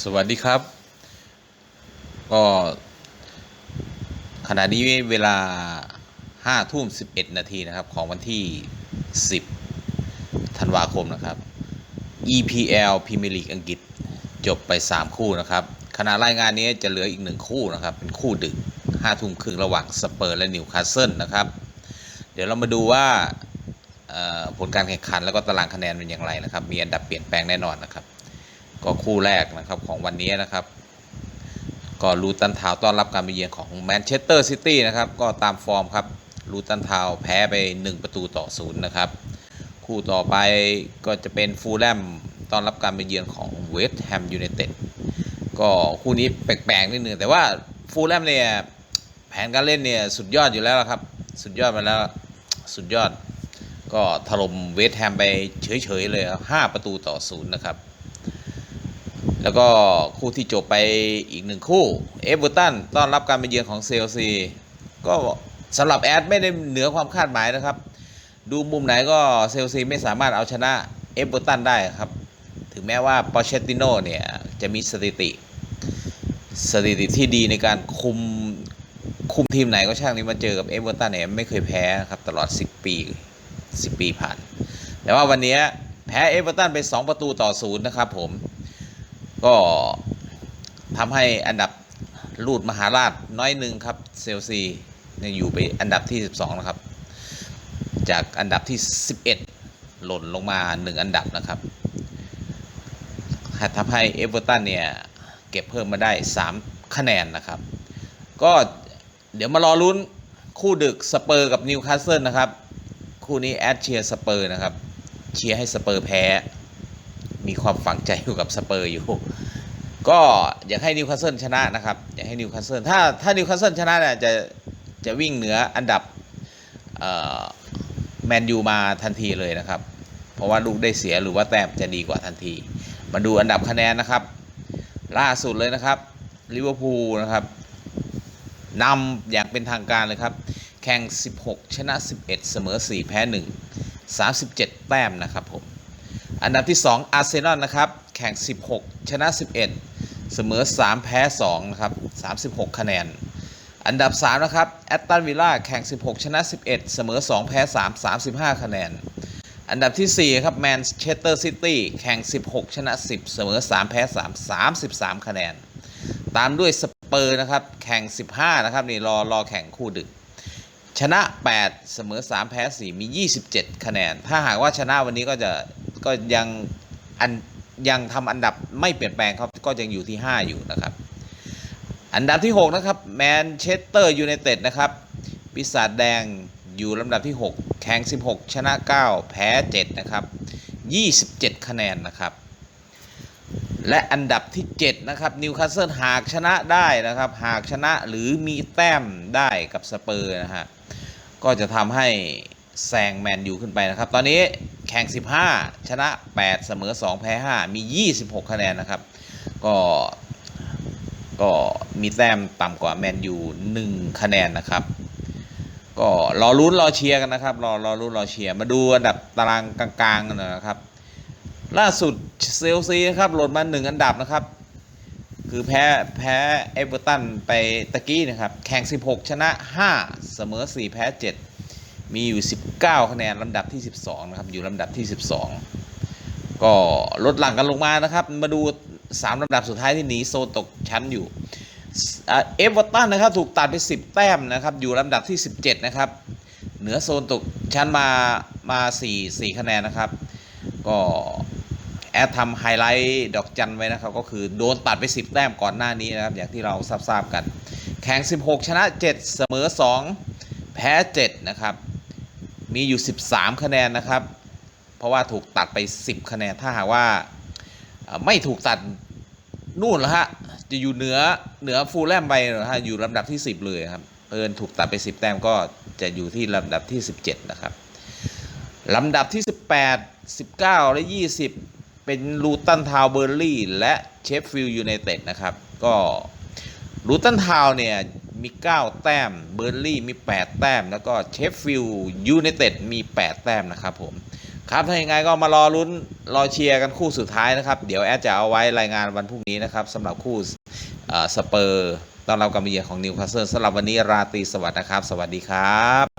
สวัสดีครับ ก็ขณะนี้เวลา5ทุ่ม11 นาทีนะครับ ของวันที่ 10 ธันวาคมนะครับ EPL Premier League อังกฤษจบไป 3 คู่นะครับขณะรายงานนี้จะเหลืออีก1คู่นะครับ เป็นคู่ดึก5ทุ่มครึ่งระหว่างสเปอร์และนิวคาสเซิลนะครับ เดี๋ยวเรามาดูว่าผลการแข่งขันแล้วก็ตารางคะแนนเป็นอย่างไรนะครับ มีอันดับเปลี่ยนแปลงแน่นอนนะครับ ก็คู่แรกนะครับของวันนี้นะครับ ก็ลูตันทาวต้อนรับการไปเยือนของแมนเชสเตอร์ซิตี้นะครับก็ตามฟอร์มครับลูตันทาวแพ้ไป 1 ประตูต่อศูนย์นะครับ คู่ต่อไปก็จะเป็นฟูลแลมต้อนรับการไปเยือนของเวสต์แฮมยูไนเต็ดก็คู่นี้แปลกๆนิดนึงแต่ว่าฟูลแลมเนี่ยแผนการเล่นเนี่ยสุดยอดอยู่แล้วครับ สุดยอดมาแล้วสุดยอดก็ถล่มเวสต์แฮมไปเฉยๆเลยครับ5ประตูต่อศูนย์นะครับ แล้วก็คู่ที่จบไปอีกหนึ่งคู่เอเวอร์ตันต้อนรับการไปเยือนของเซลซีก็สำหรับแอดไม่ได้เหนือความคาดหมายนะครับ ดูมุมไหนก็เซลซีไม่สามารถเอาชนะเอเวอร์ตันได้ครับ ถึงแม้ว่าปอเชตติโนเนี่ยจะมีสถิติ สถิติที่ดีในการคุมคุมทีมไหนก็ช่างนี้มาเจอกับเอเวอร์ตันเนี่ยไม่เคยแพ้ครับตลอด 10 ปี 10 ปีผ่าน แต่ว่าวันนี้แพ้เอเวอร์ตันไป 2 ประตูต่อศูนย์นะครับผม ก็ทำให้อันดับลูดมหาราชน้อยหนึ่งครับเซลซีเนี่ยอยู่ไปอันดับที่ 12 นะครับ จากอันดับที่ 11 หล่นลงมา 1 อันดับนะครับทำให้เอเวอร์ตันเนี่ยเก็บเพิ่มมาได้ 3 คะแนนนะครับ ก็เดี๋ยวมารอลุ้นคู่ดึกสเปอร์กับนิวคาสเซิลนะครับ คู่นี้แอดเชียร์สเปอร์นะครับ เชียร์ให้สเปอร์แพ้ มีความฝังใจอยู่กับสเปอร์อยู่ ก็อยากให้นิวคาสเซิลชนะนะครับ อยากให้นิวคาสเซิลถ้าถ้านิวคาสเซิลชนะเนี่ยจะจะวิ่งเหนืออันดับแมนยูมาทันทีเลยนะครับ เพราะว่าลูกได้เสียหรือว่าแต้มจะดีกว่าทันที มาดูอันดับคะแนนนะครับ ล่าสุดเลยนะครับลิเวอร์พูลนะครับนำอย่างเป็นทางการเลยครับ แข่ง 16 ชนะ 11 เสมอ 4 แพ้ 1 37 แต้มนะครับผม อันดับที่ 2 อาร์เซนอลนะครับ แข่ง 16 ชนะ 11 เสมอ 3 แพ้ 2 นะครับ 36 คะแนน อันดับ 3 นะครับ แอตตันวิลล่า แข่ง 16 ชนะ 11 เสมอ 2 แพ้ 3 35 คะแนน อันดับที่ 4 ครับ แมนเชสเตอร์ซิตี้ แข่ง 16 ชนะ 10 เสมอ 3 แพ้ 3 33 คะแนน ตามด้วยสเปอร์นะครับ แข่ง 15 นะครับ นี่รอรอแข่งคู่ดึกชนะ 8 เสมอ 3 แพ้ 4 มี 27 คะแนน ถ้าหากว่าชนะวันนี้ก็จะ ก็ยังอันยังทำอันดับไม่เปลี่ยนแปลงครับก็ยังอยู่ที่ 5 อยู่นะครับ อันดับที่ 6 นะครับแมนเชสเตอร์ยูไนเต็ดนะครับปีศาจแดงอยู่ลำดับที่ 6 แข่ง 16 ชนะ 9 แพ้ 7 นะครับ 27 คะแนนนะครับ และอันดับที่ 7 นะครับนิวคาสเซิลหากชนะได้นะครับ หากชนะหรือมีแต้มได้กับสเปอร์นะฮะก็จะทำให้แซงแมนยูขึ้นไปนะครับ ตอนนี้ แข่ง 15 ชนะ 8 เสมอ 2 แพ้ 5 มี 26 คะแนนนะครับ ก็ก็มีแต้มต่ำกว่าแมนยู1คะแนนนะครับ ก็รอลุ้นรอเชียร์กันนะครับ รอรอลุ้นรอเชียร์มาดูอันดับตารางกลางๆกันหน่อยนะครับ ล่าสุดเซลซีนะครับหล่นมา1อันดับนะครับ คือแพ้แพ้เอเวอร์ตันไปตะกี้นะครับ แข่ง 16 ชนะ 5 เสมอ 4 แพ้ 7 มีอยู่ 19 คะแนนลำดับที่ 12 นะครับ อยู่ลำดับที่ 12 ก็ลดหลั่งกันลงมานะครับ มาดู 3ลำดับสุดท้ายที่หนีโซนตกชั้นอยู่เอเวอร์ตันนะครับถูกตัดไป 10 แต้มนะครับ อยู่ลำดับที่ 17 นะครับ เหนือโซนตกชั้นมามา 4 4 คะแนนนะครับ ก็แอดทำไฮไลท์ดอกจันไว้นะครับ ก็คือโดนตัดไป 10 แต้มก่อนหน้านี้นะครับ อย่างที่เราทราบๆกัน แข่ง 16 ชนะ 7 เสมอ 2 แพ้ 7 นะครับ มีอยู่ 13 คะแนนนะครับ เพราะว่าถูกตัดไป 10 คะแนนถ้าหากว่าไม่ถูกตัดนู่นล้วฮะจะอยู่เหนือเหนือฟูลแลมไปนะฮะอยู่ลำดับที่ 10 เลยครับเอินถูกตัดไป 10 แต้มก็จะอยู่ที่ลำดับที่ 17 นะครับลำดับที่ 18 19 และ 20 เป็นลูตันทาวเบอร์ลี่และเชฟฟิลด์ยูไนเต็ดนะครับ ก็ลูตันทาวเนี่ย มี 9 แต้ม เบอร์ลี่มี 8 แต้ม แล้วก็เชฟฟิลด์ยูไนเต็ดมี 8 แต้มนะครับผม ครับถ้าอย่างไงก็มารอลุ้นรอเชียร์กันคู่สุดท้ายนะครับ เดี๋ยวแอดจะเอาไว้รายงานวันพรุ่งนี้นะครับสำหรับคู่สเปอร์ตอนเรากำเยือนของนิวคาสเซิลสำหรับวันนี้ราตรีสวัสดิ์นะครับ สวัสดีครับ